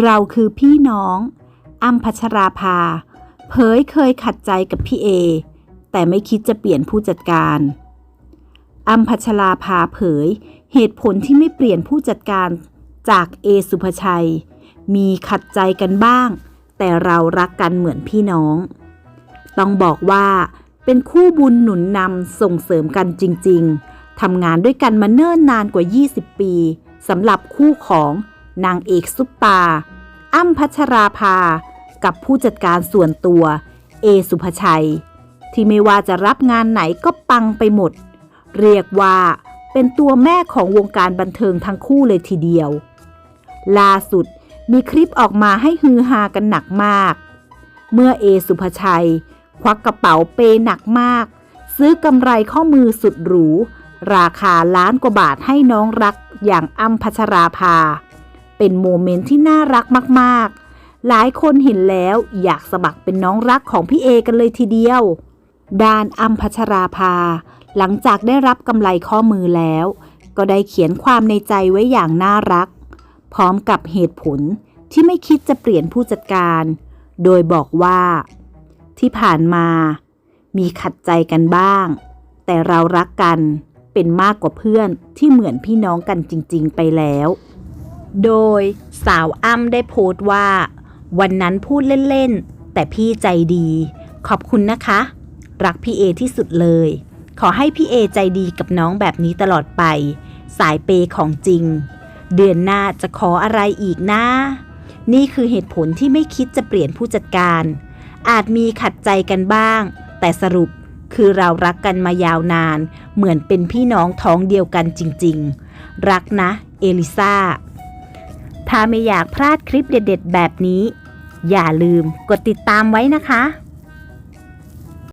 เราคือพี่น้องอ้ำพัชราภา เผยเคยขัดใจกับพี่เอ แต่ไม่คิดจะเปลี่ยนผู้จัดการอ้ำพัชราภาเผย เหตุผลที่ไม่เปลี่ยนผู้จัดการจากเอสุภชัย มีขัดใจกันบ้าง แต่เรารักกันเหมือนพี่น้อง ต้องบอกว่าเป็นคู่บุญหนุนนำส่งเสริมกันจริง ๆทำงานด้วยกันมาเนิ่นนานกว่า 20 ปีสำหรับคู่ของ นางเอกซุปตา อ้ำพัชราภา กับผู้จัดการส่วนตัว เอสุภชัย ที่ไม่ว่าจะรับงานไหนก็ปังไปหมด เรียกว่าเป็นตัวแม่ของวงการบันเทิงทั้งคู่เลยทีเดียว ล่าสุดมีคลิปออกมาให้ฮือฮากันหนักมาก เมื่อเอสุภชัย ควักกระเป๋าเปหนักมาก ซื้อกำไรข้อมือสุดหรู ราคาล้านกว่าบาทให้น้องรักอย่างอ้ำพัชราภา เป็นโมเมนต์ที่น่ารักมากๆ หลายคนเห็นแล้วอยากสมัครเป็นน้องรักของพี่เอกันเลยทีเดียว ด้านอ้ำพัชราภา หลังจากได้รับกำไรข้อมือแล้ว ก็ได้เขียนความในใจไว้อย่างน่ารัก พร้อมกับเหตุผลที่ไม่คิดจะเปลี่ยนผู้จัดการ โดยบอกว่า ที่ผ่านมา มีขัดใจกันบ้าง แต่เรารักกันเป็นมากกว่าเพื่อนที่เหมือนพี่น้องกันจริง ๆ ไปแล้ว โดยสาวอ้ำได้โพสต์ว่า วันนั้นพูดเล่นๆ แต่พี่ใจดี ขอบคุณนะคะ รักพี่เอที่สุดเลย ขอให้พี่เอใจดีกับน้องแบบนี้ตลอดไป สายเปย์ของจริง เดือนหน้าจะขออะไรอีกนะ นี่คือเหตุผลที่ไม่คิดจะเปลี่ยนผู้จัดการ อาจมีขัดใจกันบ้าง แต่สรุปคือเรารักกันมายาวนาน เหมือนเป็นพี่น้องท้องเดียวกันจริง ๆ รักนะ เอลิซา ถ้าไม่อยากพลาดคลิปเด็ด ๆ แบบนี้ อย่าลืมกดติดตามไว้นะคะ